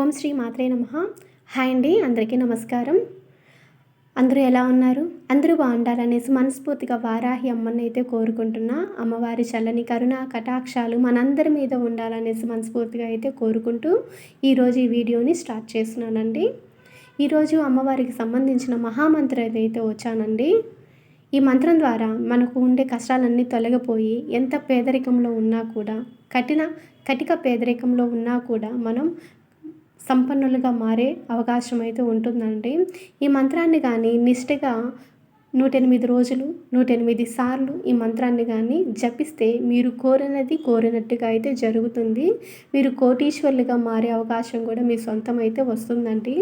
ఓం శ్రీ మాత్రే నమ. హాయ్ అండి అందరికీ నమస్కారం. అందరూ ఎలా ఉన్నారు? అందరూ బాగుండాలనేసి మనస్ఫూర్తిగా వారాహి అమ్మని అయితే కోరుకుంటున్నా. అమ్మవారి చల్లని కరుణ కటాక్షాలు మనందరి మీద ఉండాలనేసి మనస్ఫూర్తిగా అయితే కోరుకుంటూ ఈరోజు ఈ వీడియోని స్టార్ట్ చేస్తున్నానండి. ఈరోజు అమ్మవారికి సంబంధించిన మహామంత్రం అయితే వచ్చానండి ఈ మంత్రం ద్వారా మనకు ఉండే కష్టాలన్నీ తొలగిపోయి ఎంత పేదరికంలో ఉన్నా కూడా కఠిన కటిక పేదరికంలో ఉన్నా కూడా మనం సంపన్నులుగా మారే అవకాశం అయితే ఉంటుందండి. ఈ మంత్రాన్ని కానీ నిష్ఠగా నూట ఎనిమిది రోజులు నూట ఎనిమిది సార్లు ఈ మంత్రాన్ని కానీ జపిస్తే మీరు కోరినది కోరినట్టుగా అయితే జరుగుతుంది. మీరు కోటీశ్వరులుగా మారే అవకాశం కూడా మీ సొంతం అయితే వస్తుందండి.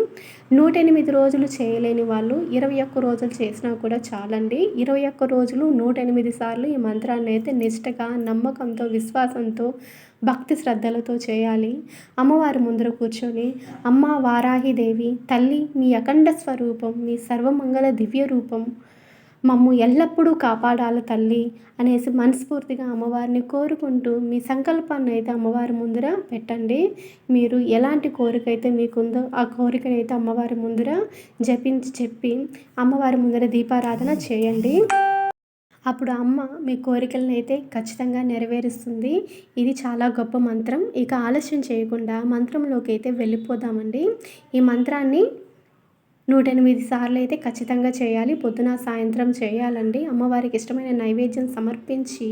నూట ఎనిమిది రోజులు చేయలేని వాళ్ళు ఇరవై ఒక్క రోజులు చేసినా కూడా చాలండి. ఇరవై ఒక్క రోజులు నూట ఎనిమిది సార్లు ఈ మంత్రాన్ని అయితే నిష్ఠగా నమ్మకంతో విశ్వాసంతో భక్తి శ్రద్ధలతో చేయాలి. అమ్మవారి ముందర కూర్చొని అమ్మ వారాహిదేవి తల్లి మీ అఖండ స్వరూపం మీ సర్వమంగళ దివ్య రూపం మమ్ము ఎల్లప్పుడూ కాపాడాలి తల్లి అనేసి మనస్ఫూర్తిగా అమ్మవారిని కోరుకుంటూ మీ సంకల్పాన్ని అయితే అమ్మవారి ముందర పెట్టండి. మీరు ఎలాంటి కోరిక అయితే మీకుందో ఆ కోరికను అయితే అమ్మవారి ముందర జపించి చెప్పి అమ్మవారి ముందర దీపారాధన చేయండి. అప్పుడు అమ్మ మీ కోరికలను అయితే ఖచ్చితంగా నెరవేరుస్తుంది. ఇది చాలా గొప్ప మంత్రం. ఇక ఆలస్యం చేయకుండా మంత్రంలోకి అయితే వెళ్ళిపోదామండి. ఈ మంత్రాన్ని నూట ఎనిమిది సార్లు అయితే ఖచ్చితంగా చేయాలి. పొద్దున సాయంత్రం చేయాలండి. అమ్మవారికి ఇష్టమైన నైవేద్యం సమర్పించి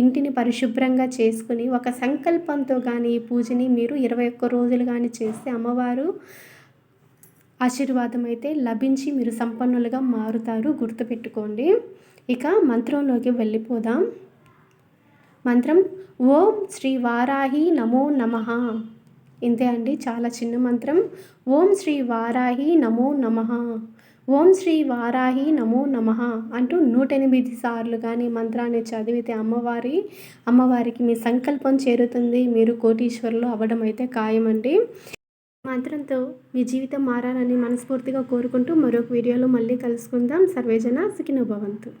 ఇంటిని పరిశుభ్రంగా చేసుకుని ఒక సంకల్పంతో కానీ ఈ పూజని మీరు ఇరవై ఒక్క రోజులు కానీ చేస్తే అమ్మవారు ఆశీర్వాదం అయితే లభించి మీరు సంపన్నులుగా మారుతారు. గుర్తుపెట్టుకోండి. ఇక మంత్రంలోకి వెళ్ళిపోదాం. మంత్రం ఓం శ్రీ వారాహి నమో నమ. ఇంతే అండి చాలా చిన్న మంత్రం. ఓం శ్రీ వారాహి నమో నమ. ఓం శ్రీ వారాహి నమో నమ అంటూ నూట ఎనిమిది సార్లు కానీ మంత్రాన్ని చదివితే అమ్మవారి అమ్మవారికి మీ సంకల్పం చేరుతుంది. మీరు కోటీశ్వరులు అవ్వడం అయితే ఖాయమండి. మాత్రంతో మీ జీవితం మారాలని మనస్ఫూర్తిగా కోరుకుంటూ మరొక వీడియోలో మళ్ళీ కలుసుకుందాం. సర్వేజన సుఖినోభవంతు